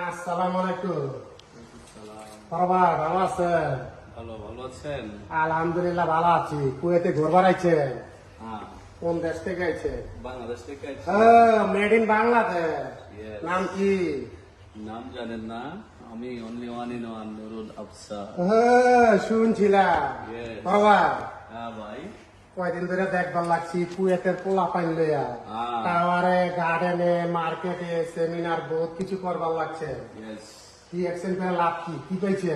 আসসালামু আলাইকুম। বাবা ভালো আছেন? ভালো ভালো আছেন? আলহামদুলিল্লাহ ভালো আছি। কুয়েতে ঘুরবার হ্যাঁ। কোন দেশ থেকে আইছে বাংলাদেশ থেকে আইছি। মেড ইন বাংলাদেশ নাম কি? নাম জানেন না। আমি only one in one Nurul Afsa শুনছিলাম। বাবা হ্যাঁ ভাই। কয়দিন ধরে দেখবার লাগছি কুয়েতের পোলা পাইন লইয়া. টাওয়ারে গার্ডেনে মার্কেটে সেমিনার বহুত কিছু করবার লাগছে। কি অ্যাকশন করে লাভ কি? কি পেয়েছে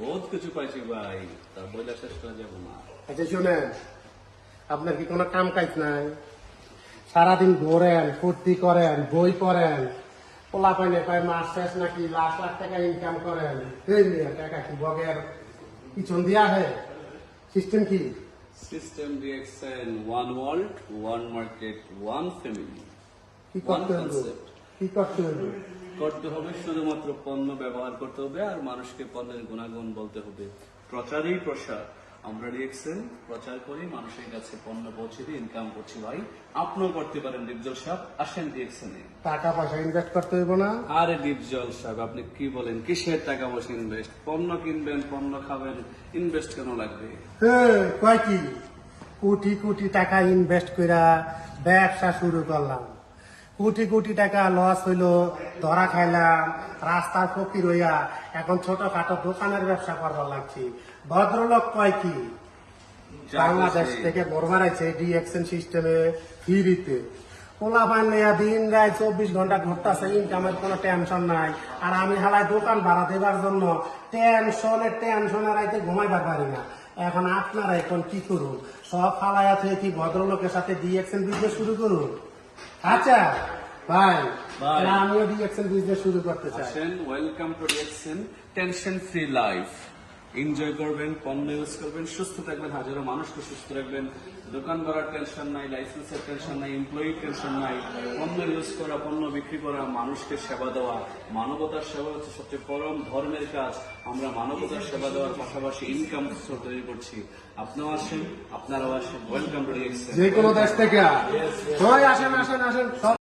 বহুত কিছু পাইছি ভাই। তা বইলা শেষ করা যাব না। আচ্ছা শুনেন। আপনার কি কোনো কাম কাজ নাই? সারাদিন ঘোরেন ফুর্তি করেন বই পড়েন। পোলা পাইনে পাই মাস শেষ নাকি লাখ লাখ টাকা ইনকাম করেন। এই টাকা কি বগের পিছন দিয়া হে? সিস্টেম কি? System reaction one world one market one family কি One করতে হবে? concept. কি করতে হবে? করতে হবে শুধুমাত্র পণ্য ব্যবহার করতে হবে আর মানুষকে পণ্যের গুণাগুণ বলতে হবে। প্রচারই প্রসার। আমরা রিয়েকশন প্রচার করি মানুষের কাছে পণ্য পৌঁছে দিয়ে ইনকাম করছি ভাই। আপনিও করতে পারেন ডিপজল সাহেব আসেন রিয়েকশনে টাকা পয়সা ইনভেস্ট করতে হইব না। আরে ডিপজল সাহেব আপনি কি বলেন? কিসের টাকা পয়সা ইনভেস্ট পণ্য কিনবেন পণ্য খাবেন ইনভেস্ট কেন লাগবে? হ্যাঁ, কয় কি? কোটি কোটি টাকা ইনভেস্ট কইরা ব্যবসা শুরু করলাম। কোটি কোটি টাকা লস হইল ধরা খাইলাম রাস্তার ফকির হইয়া এখন ছোটখাটো দোকানের ব্যবসা করবার লাগছি। ভদ্রলোক কয় কি? বাংলাদেশ থেকে বরবার আছে ডিএক্সএন সিস্টেমে ফ্রিতে। পোলা পান নেয়া দিন রায় চব্বিশ ঘণ্টা ঘুরতেছে ইনকামের কোনো টেনশন নাই। আর আমি হালায় দোকান ভাড়া দেবার জন্য টেনশনে টেনশনে রাইতে ঘুমাইবার পারি না। এখন আপনারা এখন কি করুন? সব ফালাইয়া থেকে কি ভদ্রলোকের সাথে ডিএক্সএন বিজনেস শুরু করুন? আচ্ছা ভাই আমিও ডিএক্সএন বিজনেস শুরু করতে চাই। Welcome to reaction tension free life enjoy করবেন পণ্য ইউজ করবেন, সুস্থ থাকবেন, হাজারো মানুষকে সুস্থ রাখবেন। দোকান করার টেনশন নাই লাইসেন্সের টেনশন নাই এমপ্লয়ি টেনশন নাই। পণ্য ইউজ করা, পণ্য বিক্রি করা, মানুষকে সেবা দেওয়া। মানবতার সেবা হচ্ছে সবচেয়ে পরম ধর্মের কাজ। আমরা মানবতার সেবা দেওয়ার পাশাপাশি ইনকাম তৈরি করছি। আপনিও আসেন, আপনারাও আসেন। ওয়েলকাম টু যে কোনো দেশ থেকে আসেন আসেন আসেন।